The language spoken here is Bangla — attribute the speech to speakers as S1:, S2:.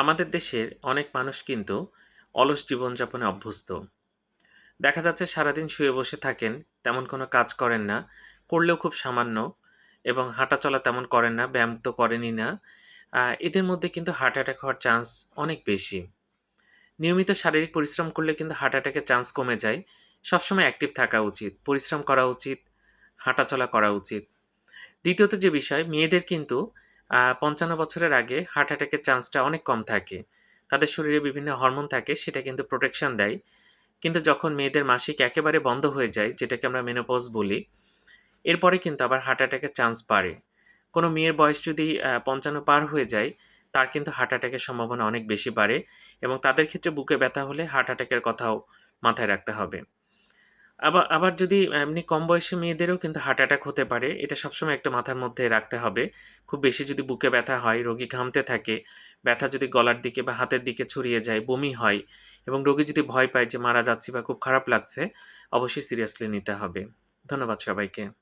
S1: আমাদের দেশের অনেক মানুষ কিন্তু অলস জীবনযাপনে অভ্যস্ত। দেখা যাচ্ছে সারাদিন শুয়ে বসে থাকেন, তেমন কোনো কাজ করেন না, করলেও খুব সামান্য এবং হাঁটাচলা তেমন করেন না, ব্যায়াম তো করেনই না। এদের মধ্যে কিন্তু হার্ট অ্যাটাক হওয়ার চান্স অনেক বেশি। নিয়মিত শারীরিক পরিশ্রম করলে কিন্তু হার্ট অ্যাটাকের চান্স কমে যায়। সবসময় অ্যাক্টিভ থাকা উচিত, পরিশ্রম করা উচিত, হাঁটাচলা করা উচিত। দ্বিতীয়ত যে বিষয়, মেয়েদের কিন্তু পঞ্চান্ন বছরের আগে হার্ট অ্যাটাকের চান্সটা অনেক কম থাকে। তাদের শরীরে বিভিন্ন হরমোন থাকে, সেটা কিন্তু প্রোটেকশন দেয়। কিন্তু যখন মেয়েদের মাসিক একেবারে বন্ধ হয়ে যায়, যেটাকে আমরা মেনোপজ বলি, এরপরে কিন্তু আবার হার্ট অ্যাটাকের চান্স বাড়ে। কোনো মেয়ের বয়স যদি পঞ্চান্ন পার হয়ে যায়, তার কিন্তু হার্ট অ্যাটাকের সম্ভাবনা অনেক বেশি বাড়ে এবং তাদের ক্ষেত্রে বুকে ব্যথা হলে হার্ট অ্যাটাকের কথাও মাথায় রাখতে হবে। আবার আবার যদি এমনি কম বয়সী মেয়েদেরও কিন্তু হার্ট অ্যাটাক হতে পারে, এটা সবসময় একটা মাথার মধ্যে রাখতে হবে। খুব বেশি যদি বুকে ব্যথা হয়, রোগী ঘামতে থাকে, ব্যথা যদি গলার দিকে বা হাতের দিকে ছড়িয়ে যায়, বমি হয় এবং রোগী যদি ভয় পায় যে মারা যাচ্ছে বা খুব খারাপ লাগছে, অবশ্যই সিরিয়াসলি নিতে হবে। ধন্যবাদ সবাইকে।